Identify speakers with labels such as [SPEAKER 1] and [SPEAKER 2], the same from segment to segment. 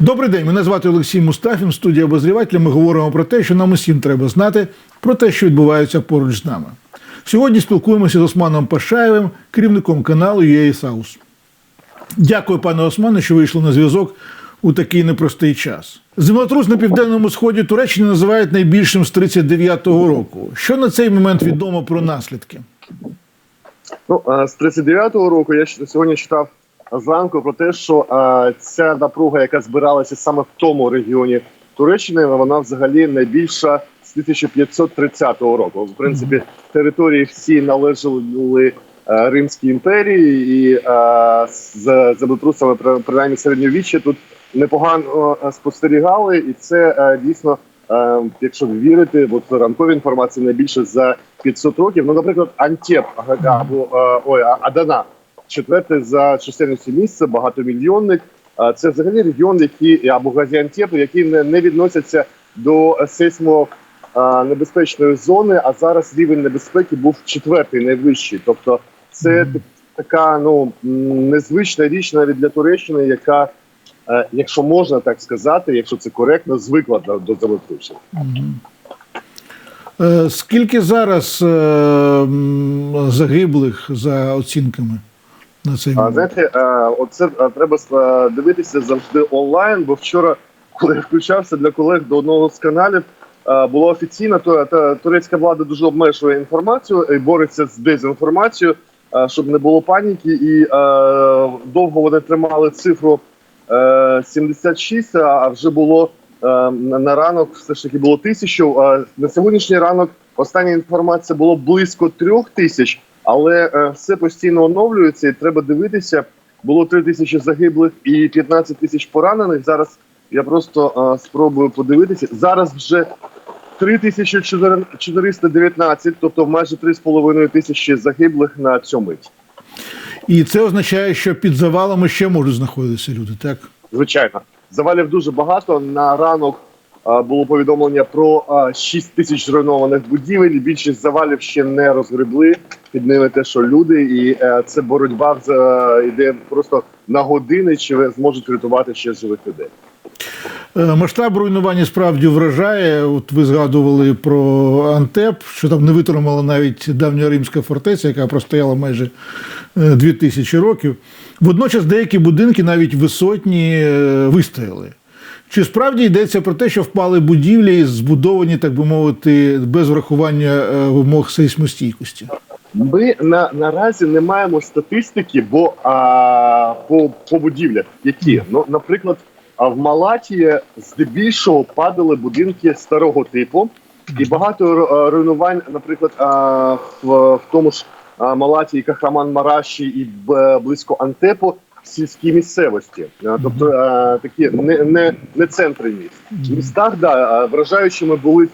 [SPEAKER 1] Добрий день, мене звати Олексій Мустафін, студія обозрівателя. Ми говоримо про те, що нам усім треба знати, про те, що відбувається поруч з нами. Сьогодні спілкуємося з Османом Пашаєвим, керівником каналу UA South. Дякую, пане Османе, що вийшли на зв'язок у такий непростий час. Землетрус на південному сході Туреччини називають найбільшим з 39-го року. Що на цей момент відомо про наслідки?
[SPEAKER 2] Ну, з 39-го року я сьогодні читав зранку про те, що е, ця напруга, яка збиралася саме в тому регіоні Туреччини, вона взагалі найбільша з 1530 року. В принципі, території всі належали е, Римській імперії, і е, з землетрусами, при- принаймні середньовіччя, тут непогано е, спостерігали, і це е, дійсно. Якщо вірити, от ранкові інформації найбільше за 500 років. Ну, наприклад, Антеп Ага, або ой, Адана, четверте за чисельністю місце, багатомільйонник. Це взагалі регіон, який або Газіантеп, які не, не відносяться до сейсмо небезпечної зони. А зараз рівень небезпеки був четвертий, найвищий. Тобто, це так- така ну незвична річ навіть для Туреччини, яка, е, якщо можна так сказати, якщо це коректно, звикла до, до.
[SPEAKER 1] Е, Скільки зараз е, загиблих за оцінками на цей
[SPEAKER 2] А
[SPEAKER 1] момент?
[SPEAKER 2] знаєте, е, оце е, треба е, дивитися завжди онлайн. Бо вчора, коли я включався для колег до одного з каналів, було офіційно, то та турецька влада дуже обмежує інформацію і бореться з дезінформацією, щоб не було паніки. І довго вони тримали цифру е, 76, а вже було на ранок, все ж таки було тисячу. На сьогоднішній ранок остання інформація було близько трьох тисяч. Але е, все постійно оновлюється, і треба дивитися. Було 3 тисячі загиблих і 15 тисяч поранених. Зараз я просто е, спробую подивитися. Зараз вже 3419, тобто майже 3,5 тисячі загиблих на цьому.
[SPEAKER 1] І це означає, що під завалами ще можуть знаходитися люди, так?
[SPEAKER 2] Звичайно, завалів дуже багато. На ранок було повідомлення про е, 6 тисяч зруйнованих будівель. Більшість завалів ще не розгребли. Під ними те, що люди, і е, це боротьба е, йде просто на години, чи зможуть врятувати ще живих людей.
[SPEAKER 1] Е, Масштаб руйнування справді вражає. От ви згадували про Антеп, що там не витримала навіть давня римська фортеця, яка простояла майже е, дві тисячі років. Водночас деякі будинки, навіть висотні, е, вистояли. Чи справді йдеться про те, що впали будівлі, збудовані, так би мовити, без врахування е, вимог сейсмостійкості?
[SPEAKER 2] Ми на наразі не маємо статистики, бо а, по, по будівлях, які ну, наприклад, в Малатії здебільшого падали будинки старого типу, і багато руйнувань, наприклад, а, в, в тому ж Малатії, Кахраман Мараші і близько Антепу. В Сільській місцевості, тобто такі не, не, не центри міст. В містах да, вражаючими були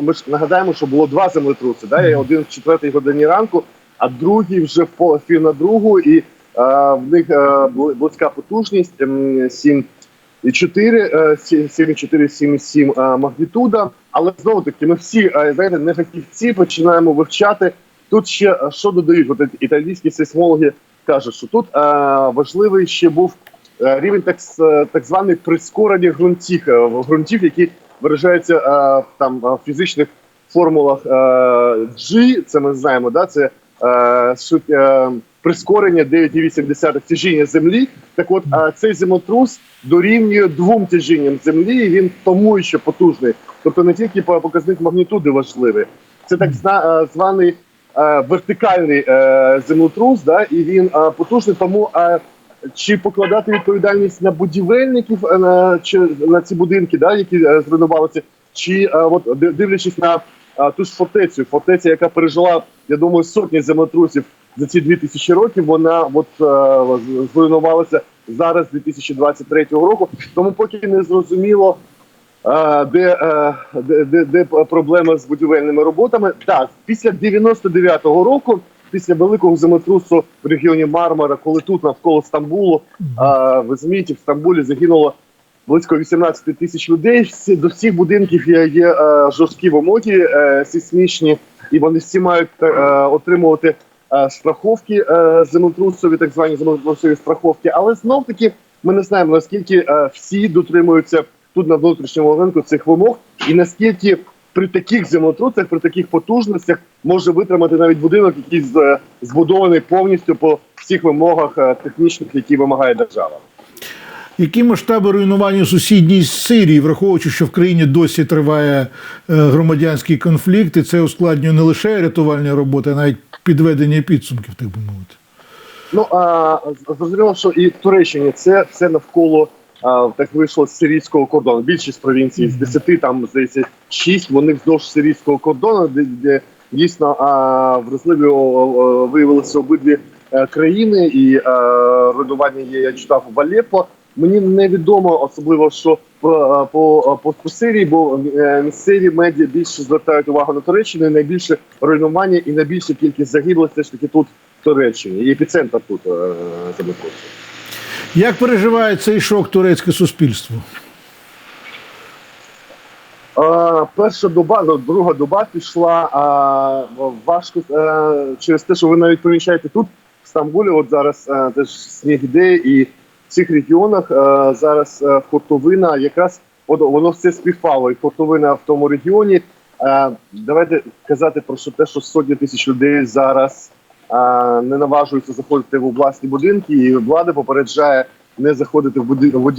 [SPEAKER 2] ми ж нагадаємо, що було два землетруси. Да, і один в четвертій годині ранку, а другий вже в пол пів на другу, і а, в них а, близька потужність ем, 7 і 4, 7,4, 7,7 а, магнітуда. Але знову таки, ми всі знаєте, не фахівці починаємо вивчати. Тут ще що додають? От італійські сейсмологи кажуть, що тут а, важливий ще був е, рівень так, так званий прискорення ґрунтів, е, ґрунтів, які виражаються е, там е, в фізичних формулах е, G, це ми знаємо, да, це е, е, прискорення 9,8 тяжіння землі. Так от е, цей землетрус дорівнює двом тяжінням землі, і він тому ще потужний. Тобто не тільки по- показник магнітуди важливий, це так е, званий е, вертикальний е, землетрус, да, і він е, потужний, тому. Е, чи покладати відповідальність на будівельників е, на чи на ці будинки, да, які е, зруйнувалися, чи е, от дивлячись на е, ту ж фортецю, фортеця, яка пережила, я думаю, сотні землетрусів за ці дві тисячі років, вона от е, зруйнувалася зараз 2023 року. Тому поки не зрозуміло. Де, де, де, проблема з будівельними роботами? Так, після 99-го року, після великого землетрусу в регіоні Мармара, коли тут навколо Стамбулу, ви в Стамбулі загинуло близько 18 тисяч людей. Всі до всіх будинків є, жорсткі вимоги е, сейсмічні, і вони всі мають е, отримувати е, страховки землетрусові, так звані землетрусові страховки. Але знов таки ми не знаємо наскільки всі дотримуються тут на внутрішньому ринку цих вимог, і наскільки при таких землетрусах, при таких потужностях може витримати навіть будинок, який е, збудований повністю по всіх вимогах е, технічних, які вимагає держава.
[SPEAKER 1] Які масштаби руйнування сусідній Сирії, враховуючи, що в країні досі триває е, громадянський конфлікт, і це ускладнює не лише рятувальні роботи, а навіть підведення підсумків, так би мовити.
[SPEAKER 2] Ну а зрозуміло, що і в Туреччині це все навколо так вийшло з сирійського кордону. Більшість провінцій з 10, там здається 6, вони вздовж сирійського кордону, де, де дійсно а, вразливі о, о, виявилися обидві е, країни, і е, руйнування є. Я читав в Алеппо. Мені невідомо особливо, що по, по, по, по Сирії, бо е, місцеві медіа більше звертають увагу на Туреччину. і Найбільше руйнування і найбільша кількість загиблих все ж таки тут в Туреччині. І епіцентр тут е, землетрусу.
[SPEAKER 1] Як переживає цей шок турецьке суспільство?
[SPEAKER 2] А, перша доба, ну, друга доба пішла а, важко а, через те, що ви навіть помічаєте тут, в Стамбулі, от зараз а, теж сніг іде, і в цих регіонах а, зараз а, фортовина, якраз от, воно все співпало, і фортовина в тому регіоні. А, давайте казати про те, що сотні тисяч людей зараз не наважуються заходити в власні будинки, і влада попереджає не заходити в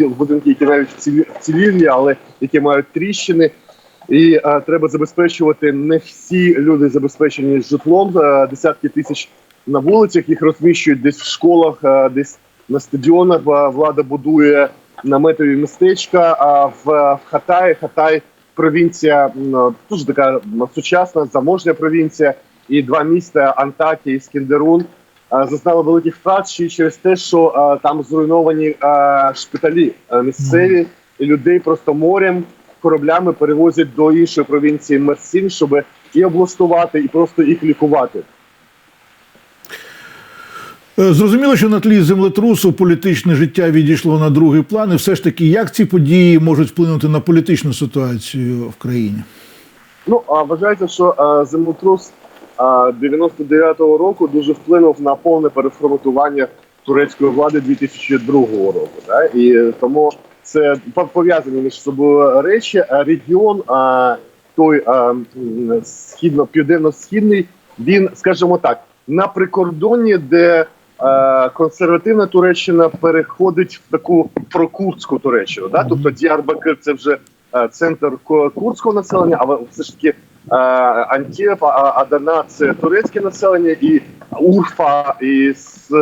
[SPEAKER 2] будинки, які навіть вцілілі, але які мають тріщини. І е, треба забезпечувати не всі люди забезпечені житлом. Десятки тисяч на вулицях їх розміщують десь в школах, е, десь на стадіонах. Влада будує наметові містечка. А в, в Хатаї Хатай провінція дуже така сучасна, заможня провінція. І два міста Антакія і Скіндерун е, зазнали великих втрат ще й через те, що е, там зруйновані е, шпиталі місцеві, і людей просто морем кораблями перевозять до іншої провінції Мерсін, щоб і облаштувати, і просто їх лікувати.
[SPEAKER 1] Зрозуміло, що на тлі землетрусу політичне життя відійшло на другий план. І все ж таки, як ці події можуть вплинути на політичну ситуацію в країні?
[SPEAKER 2] Ну вважається, що землетрус 99-го року дуже вплинув на повне переформатування турецької влади 2002 року. Да? І тому це пов- пов'язані між собою речі. А регіон, а, той а, східно південно-східний, він, скажімо так, на прикордонні, де е, консервативна Туреччина переходить в таку прокурдську Туреччину. Да? Тобто Діарбакир це вже центр ку- курдського населення, але все ж таки е, а- Адана це турецьке населення, і Урфа і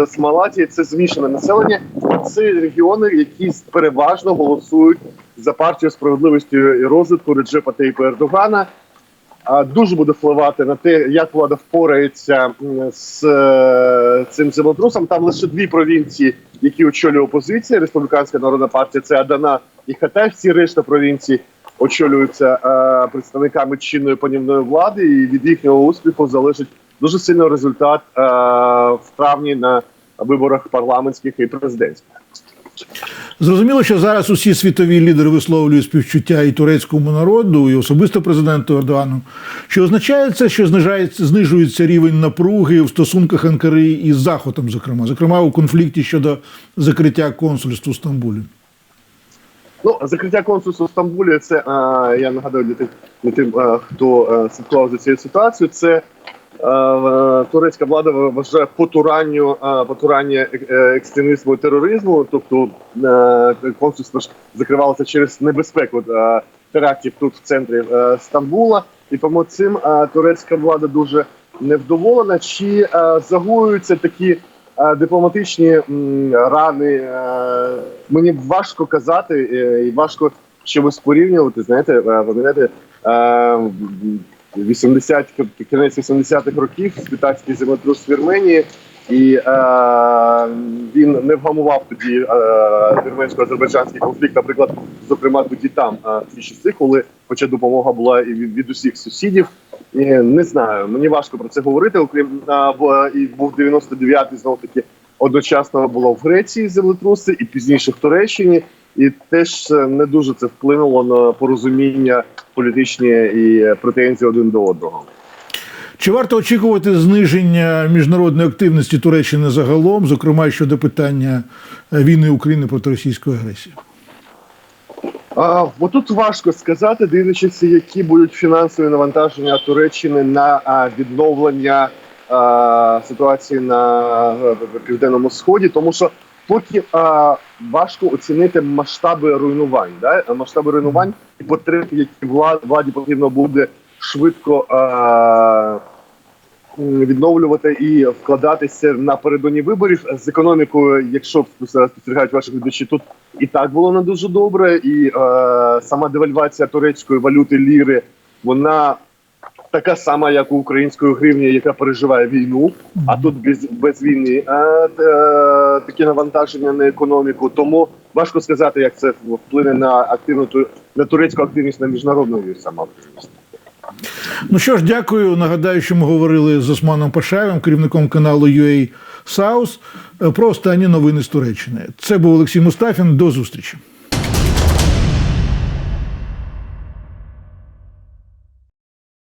[SPEAKER 2] Смалатія це змішане населення. Це регіони, які переважно голосують за партію справедливості і розвитку Реджепа Тейпа Ердогана. Дуже буде впливати на те, як влада впорається з е, цим землетрусом. Там лише дві провінції, які очолює опозиція. Республіканська народна партія це Адана і Хатай. Всі решта провінцій очолюються е, представниками чинної панівної влади, і від їхнього успіху залежить дуже сильно результат е, в травні на виборах парламентських і президентських.
[SPEAKER 1] Зрозуміло, що зараз усі світові лідери висловлюють співчуття і турецькому народу, і особисто президенту Ердогану. Чи означає це, що знижається, знижується рівень напруги в стосунках Анкари із Заходом, зокрема, зокрема у конфлікті щодо закриття консульств у Стамбулі?
[SPEAKER 2] Ну, закриття консульства в Стамбулі, це е, я нагадую для тих, для тим, е, хто е, слідкував за цією ситуацією. Це е, турецька влада вважає потуранню е, потурання екстремізму і тероризму. Тобто е, консульство ж закривалося через небезпеку е, терактів тут в центрі е, Стамбула. І тому цим е, турецька влада дуже невдоволена. Чи е, загоюються такі дипломатичні рани? Е, мені важко казати, е, і важко чимось порівнювати. Знаєте, е, пам'ятаєте, е, 80 кінець 80-х років спитацький землетрус в Вірменії, і е, він не вгамував тоді е, вірменсько-азербайджанський конфлікт, наприклад, зокрема тоді там е, ті часи, коли хоча допомога була і від, від усіх сусідів. Не знаю, мені важко про це говорити. Окрім і був 99-й, знову таки одночасно було в Греції землетруси, і пізніше в Туреччині. І теж е, не дуже це вплинуло на порозуміння політичні і претензії один до одного.
[SPEAKER 1] Чи варто очікувати зниження міжнародної активності Туреччини загалом, зокрема щодо питання е, війни України проти російської агресії?
[SPEAKER 2] А, бо тут важко сказати, дивлячись, які будуть фінансові навантаження Туреччини на а, відновлення а, ситуації на південному сході, тому що поки а, важко оцінити масштаби руйнувань, да? масштаби руйнувань і потреб, які влад, владі потрібно буде швидко а, відновлювати і вкладатися напередодні виборів з економікою, якщо спостерігають ваші глядачі, тут і так було не дуже добре, і е, сама девальвація турецької валюти ліри, вона така сама, як у української гривні, яка переживає війну. А тут без, без війни е, е, такі навантаження на економіку. Тому важко сказати, як це вплине на активну на турецьку активність на міжнародну сама.
[SPEAKER 1] Ну що ж, дякую. Нагадаю, що ми говорили з Османом Пашаєвим, керівником каналу UA South, е, про останні новини з Туреччини. Це був Олексій Мустафін. До зустрічі.